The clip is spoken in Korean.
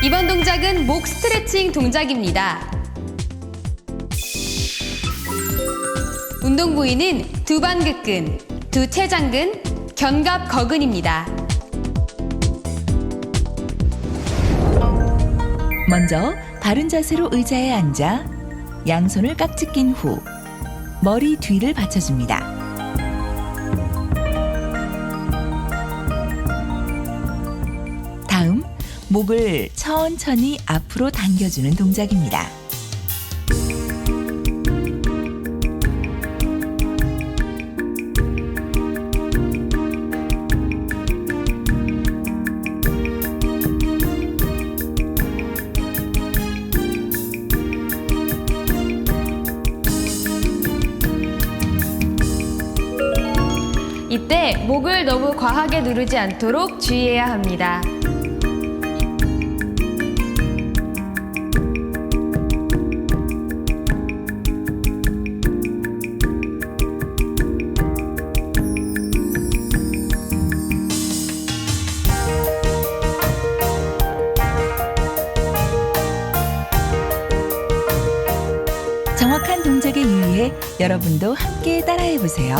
이번 동작은 목 스트레칭 동작입니다. 운동 부위는 두 반극근, 두췌장근, 견갑 거근입니다. 먼저 바른 자세로 의자에 앉아 양손을 깍지 낀 후 머리 뒤를 받쳐줍니다. 목을 천천히 앞으로 당겨주는 동작입니다. 이때 목을 너무 과하게 누르지 않도록 주의해야 합니다. 정확한 동작에 유의해 여러분도 함께 따라해 보세요.